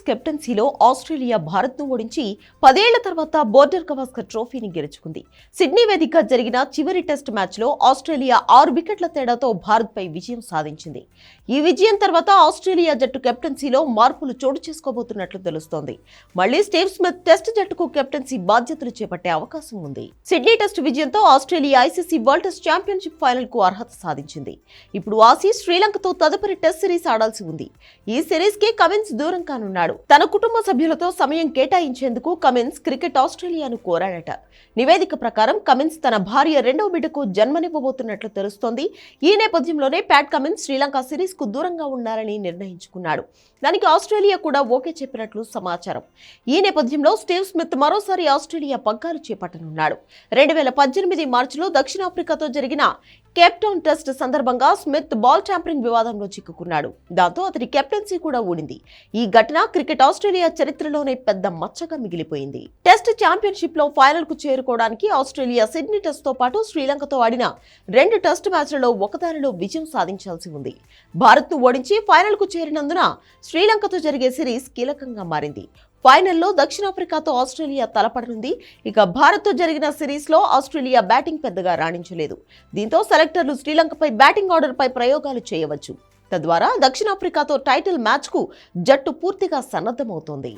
Cummins కెప్టెన్సీలో Australia భారత్ను ఓడించి పదేళ్ళ తర్వాత బోర్డర్ గవాస్కర్ ట్రోఫీని గెలుచుకుంది. సిడ్నీ వేదిక జరిగిన చివరి టెస్ట్ మ్యాచ్లో ఆస్ట్రేలియా ఆరు వికెట్ల తేడాతో భారత్పై విజయం సాధించింది. ఈ విజయం తర్వాత ఆస్ట్రేలియా జట్టు కెప్టెన్సీలో మార్పులు చోటు చేసుకోబోతున్నట్లు తెలుస్తోంది. మళ్ళీ స్టీవ్ స్మిత్ టెస్ట్ జట్టుకు కెప్టెన్సీ బాధ్యతలు చేపట్టే అవకాశం ఉంది. సిడ్నీ టెస్ట్ విజయంతో Australia ICC world test championship ఫైనల్కు అర్హత సాధించింది. ఇప్పుడు ఆసీ శ్రీలంకతో తదుపరి టెస్ట్ సిరీస్ ఆడాల్సి ఉంది. ఈ సిరీస్కి కమిన్స్ దూరం కానున్నాడు. తన కుటుంబ సభ్యులతో సమయం కేటాయించేందుకు కమిన్స్ క్రికెట్ ఆస్ట్రేలియాను కోరాడట. నివేదిక ప్రకారం కమిన్స్ తన భార్య రెండవ బిడ్డకు జన్మనివ్వబోతున్నట్లు తెలుస్తోంది. ఈ నేపథ్యంలోనే ప్యాట్ కమిన్స్ శ్రీలంక సిరీస్కు దూరంగా ఉండాలని నిర్ణయించుకున్నాడు. దానికి ఆస్ట్రేలియా కూడా ఓకే చెప్పినట్లు సమాచారం. ఈ నేపథ్యంలో స్టీవ్ స్మిత్ మరోసారి ఆస్ట్రేలియా పగ్గాలు చేపట్టనున్నాడు. రెండు వేల పద్దెనిమిది మార్చిలో దక్షిణాఫ్రికాతో జరిగిన కెప్టౌన్ టెస్ట్ సందర్భంగా స్మిత్ బాల్ ట్యాంపరింగ్ వివాదంలో చిక్కుకున్నాడు. దాంతో అతని కెప్టెన్సీ కూడా ఊడింది. ఈ ఘటన క్రికెట్ ఆస్ట్రేలియా చరిత్రలోనే పెద్ద మచ్చగా మిగిలిపోయింది. టెస్ట్ ఛాంపియన్షిప్లో ఫైనల్కు చేరుకోవడానికి ఆస్ట్రేలియా సిడ్నీ టెస్ట్తో పాటు శ్రీలంకతో ఆడిన రెండు టెస్ట్ మ్యాచ్లలో ఒకదానిలో విజయం సాధించాల్సి ఉంది. భారత్ను ఓడించి ఫైనల్కు చేరినందున శ్రీలంకతో జరిగే సిరీస్ కీలకంగా మారింది. ఫైనల్లో దక్షిణాఫ్రికాతో ఆస్ట్రేలియా తలపడనుంది. ఇక భారత్తో జరిగిన సిరీస్లో ఆస్ట్రేలియా బ్యాటింగ్ పెద్దగా రాణించలేదు. దీంతో సెలెక్టర్లు శ్రీలంకపై బ్యాటింగ్ ఆర్డర్పై ప్రయోగాలు చేయవచ్చు. తద్వారా దక్షిణాఫ్రికాతో టైటిల్ మ్యాచ్కు జట్టు పూర్తిగా సన్నద్ధమవుతోంది.